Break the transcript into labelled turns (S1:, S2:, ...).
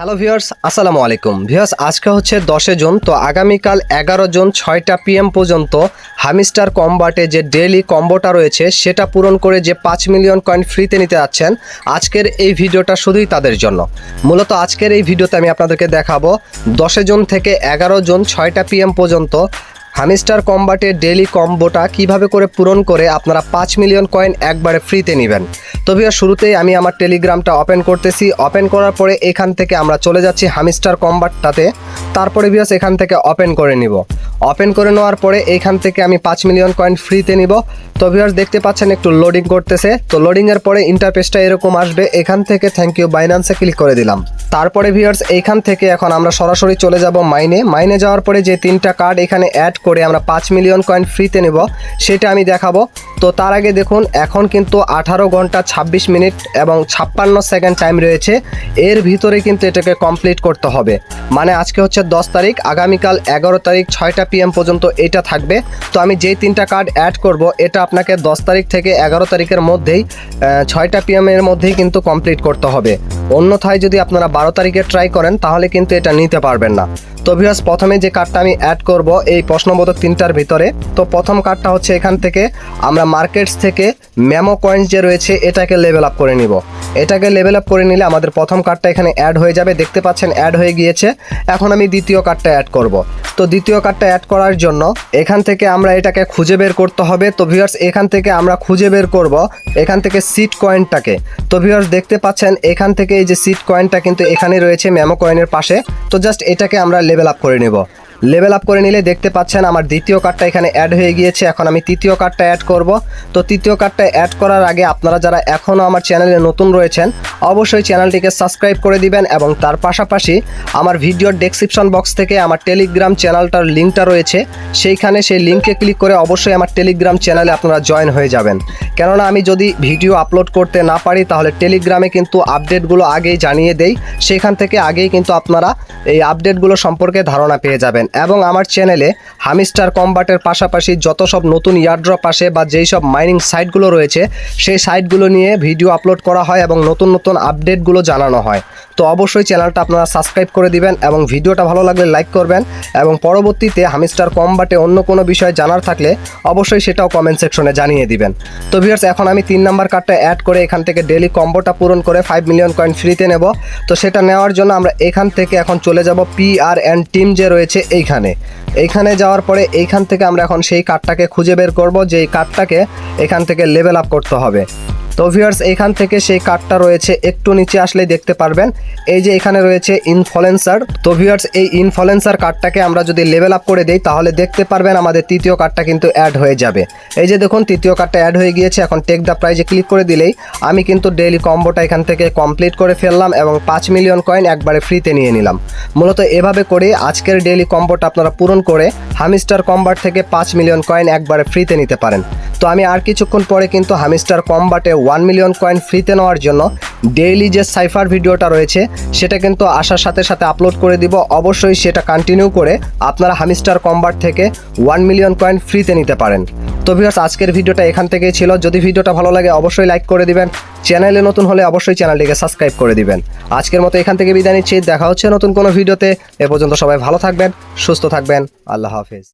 S1: Hello viewers আসসালামু আলাইকুম viewers আজকে হচ্ছে দশে জুন, তো আগামীকাল এগারো জুন ছয়টা পিএম পর্যন্ত হামিস্টার কম্বাটে যে ডেইলি কম্বোটা রয়েছে, সেটা পূরণ করে যে পাঁচ মিলিয়ন কয়েন ফ্রিতে নিতে যাচ্ছেন, আজকের এই ভিডিওটা শুধুই তাদের জন্য। মূলত আজকের এই ভিডিওতে আমি আপনাদেরকে দেখাবো, দশে জুন থেকে এগারো জুন ছয়টা পিএম পর্যন্ত হামিস্টার কম্বাটের ডেইলি কম্বোটা কীভাবে করে পূরণ করে আপনারা পাঁচ মিলিয়ন কয়েন একবারে ফ্রিতে নেবেন? তো ভিউয়ার শুরুতেই আমি আমার টেলিগ্রামটা ওপেন করতেছি। ওপেন করার পরে এখান থেকে আমরা চলে যাচ্ছি হামিস্টার কম্বাটটাতে। তারপরে ভিউয়ার্স, এখান থেকে ওপেন করে নিব। ওপেন করে নেওয়ার পরে এখান থেকে আমি পাঁচ মিলিয়ন কয়েন ফ্রিতে নিব। তো ভিউয়ার্স, দেখতে পাচ্ছেন একটু লোডিং করতেছে। তো লোডিংয়ের পরে ইন্টারফেসটা এরকম আসবে। এখান থেকে থ্যাংক ইউ বাইন্যান্সে ক্লিক করে দিলাম। তারপরে ভিউয়ার্স এইখান থেকে এখন আমরা সরাসরি চলে যাব মাইনে। মাইনে যাওয়ার পরে যে তিনটা কার্ড এখানে অ্যাড করে আমরা পাঁচ মিলিয়ন কয়েন ফ্রিতে নেব, সেটা আমি দেখাবো। তো তার আগে দেখুন, এখন কিন্তু আঠারো ঘণ্টা ছাব্বিশ মিনিট এবং ছাপ্পান্ন সেকেন্ড টাইম রয়েছে। এর ভিতরে কিন্তু এটাকে কমপ্লিট করতে হবে। মানে আজকে হচ্ছে দশ তারিখ, আগামীকাল এগারো তারিখ ছয়টা পিএম পর্যন্ত এটা থাকবে। তো আমি যেই তিনটা কার্ড অ্যাড করব, এটা আপনাকে দশ তারিখ থেকে এগারো তারিখের মধ্যেই ছয়টা পিএম এর মধ্যেই কিন্তু কমপ্লিট করতে হবে। অন্যথায় যদি আপনারা বারো তারিখে ট্রাই করেন, তাহলে কিন্তু এটা নিতে পারবেন না। তো ভিউয়ার্স প্রথমে যে কার্ডটা আমি অ্যাড করব, এই প্রশ্নবোধক তিনটার ভিতরে। তো প্রথম কার্ডটা হচ্ছে এখান থেকে, আমরা মার্কেটস থেকে মেমো কয়েন্স যে রয়েছে, এটাকে লেভেল আপ করে নিব। এটাকে লেভেল আপ করে নিলে আমাদের প্রথম কার্ডটা এখানে অ্যাড হয়ে যাবে। দেখতে পাচ্ছেন অ্যাড হয়ে গিয়েছে। এখন আমি দ্বিতীয় কার্ডটা অ্যাড করব। তো দ্বিতীয় কার্ডটা অ্যাড করার জন্য এখান থেকে আমরা এটাকে খুঁজে বের করতে হবে। তো ভিউয়ার্স এখান থেকে আমরা খুঁজে বের করব এখান থেকে সিট কয়েনটাকে তো ভিউয়ার্স দেখতে পাচ্ছেন এখান থেকে এই যে সিট কয়েনটা কিন্তু এখানে রয়েছে মেমো কয়েনের পাশে। তো জাস্ট এটাকে আমরা লেভেল আপ করে নেব। লেভেল আপ করে নিলে দেখতে পাচ্ছেন আমার দ্বিতীয় কার্ডটা এখানে অ্যাড হয়ে গিয়েছে। এখন আমি তৃতীয় কার্ডটা অ্যাড করব। তো তৃতীয় কার্ডটা অ্যাড করার আগে আপনারা যারা এখনও আমার চ্যানেলে নতুন রয়েছেন, অবশ্যই চ্যানেলটিকে সাবস্ক্রাইব করে দিবেন এবং তার পাশাপাশি আমার ভিডিওর ডেসক্রিপশন বক্স থেকে আমার টেলিগ্রাম চ্যানেলটার লিঙ্কটা রয়েছে। সেইখানে সেই লিঙ্কে ক্লিক করে অবশ্যই আমার টেলিগ্রাম চ্যানেলে আপনারা জয়েন হয়ে যাবেন। কেননা আমি যদি ভিডিও আপলোড করতে না পারি, তাহলে টেলিগ্রামে কিন্তু আপডেটগুলো আগেই জানিয়ে দেই। সেখান থেকে আগেই কিন্তু আপনারা এই আপডেটগুলো সম্পর্কে ধারণা পেয়ে যাবেন। এবং আমার চ্যানেলে হামিস্টার কম্বাটের পাশাপাশি যত সব নতুন ইয়ারড্রপ আসে বা যেই সব মাইনিং সাইটগুলো রয়েছে, সেই সাইটগুলো নিয়ে ভিডিও আপলোড করা হয় এবং নতুন নতুন আপডেটগুলো জানানো হয়। তো অবশ্যই চ্যানেলটা আপনারা সাবস্ক্রাইব করে দিবেন এবং ভিডিওটা ভালো লাগলে লাইক করবেন এবং পরবর্তীতে হামিস্টার কম্বাটে অন্য কোনো বিষয় জানার থাকলে অবশ্যই সেটাও কমেন্ট সেকশনে জানিয়ে দিবেন। তো ভিউয়ার্স এখন আমি তিন নাম্বার কার্ডটা অ্যাড করে এখান থেকে ডেলি কম্বোটা পূরণ করে ফাইভ মিলিয়ন কয়েন ফ্রিতে নেব। তো সেটা নেওয়ার জন্য আমরা এখান থেকে এখন চলে যাব পি আর অ্যান্ড টিম যে রয়েছে এইখানে। এইখানে যাওয়ার পরে এইখান থেকে আমরা এখন সেই কার্ডটাকে খুঁজে বের করব যে এই কার্ডটাকে এখান থেকে লেভেল আপ করতে হবে। তো ভিউয়ার্স এখান থেকে সেই কার্ডটা রয়েছে, একটু নিচে আসলেই দেখতে পারবেন। এই যে এখানে রয়েছে ইনফ্লুয়েন্সার তো ভিউয়ার্স এই ইনফ্লুয়েন্সার কার্ডটাকে আমরা যদি লেভেল আপ করে দেই, তাহলে দেখতে পারবেন আমাদের তৃতীয় কার্ডটা কিন্তু অ্যাড হয়ে যাবে। এই যে দেখুন, তৃতীয় কার্ডটা অ্যাড হয়ে গিয়েছে, এখন টেক দ্য প্রাইজে ক্লিক করে দিলেই আমি কিন্তু ডেইলি কম্বোটা এখান থেকে কমপ্লিট করে ফেললাম এবং পাঁচ মিলিয়ন কয়েন একবারে ফ্রিতে নিয়ে নিলাম। মূলত এভাবে করে আজকের ডেইলি কম্বোটা আপনারা পূরণ করে হামিস্টার কম্বার থেকে পাঁচ মিলিয়ন কয়েন একবারে ফ্রিতে নিতে পারেন। তো আমি আর কিছুক্ষণ পরে কিন্তু হামিস্টার কম্বাটে ওয়ান মিলিয়ন কয়েন ফ্রিতে নেওয়ার জন্য ডেইলি যে সাইফার ভিডিওটা রয়েছে, সেটা কিন্তু আসার সাথে সাথে আপলোড করে দিব। অবশ্যই সেটা কন্টিনিউ করে আপনারা হামিস্টার কম্বাট থেকে ওয়ান মিলিয়ন কয়েন ফ্রিতে নিতে পারেন। তো ভিউয়ার্স আজকের ভিডিওটা এখান থেকেই ছিল। যদি ভিডিওটা ভালো লাগে, অবশ্যই লাইক করে দিবেন। চ্যানেলে নতুন হলে অবশ্যই চ্যানেলটিকে সাবস্ক্রাইব করে দিবেন। আজকের মতো এখান থেকে বিদায় নিচ্ছি। দেখা হচ্ছে নতুন কোনো ভিডিওতে। এ পর্যন্ত সবাই ভালো থাকবেন, সুস্থ থাকবেন। আল্লাহ হাফেজ।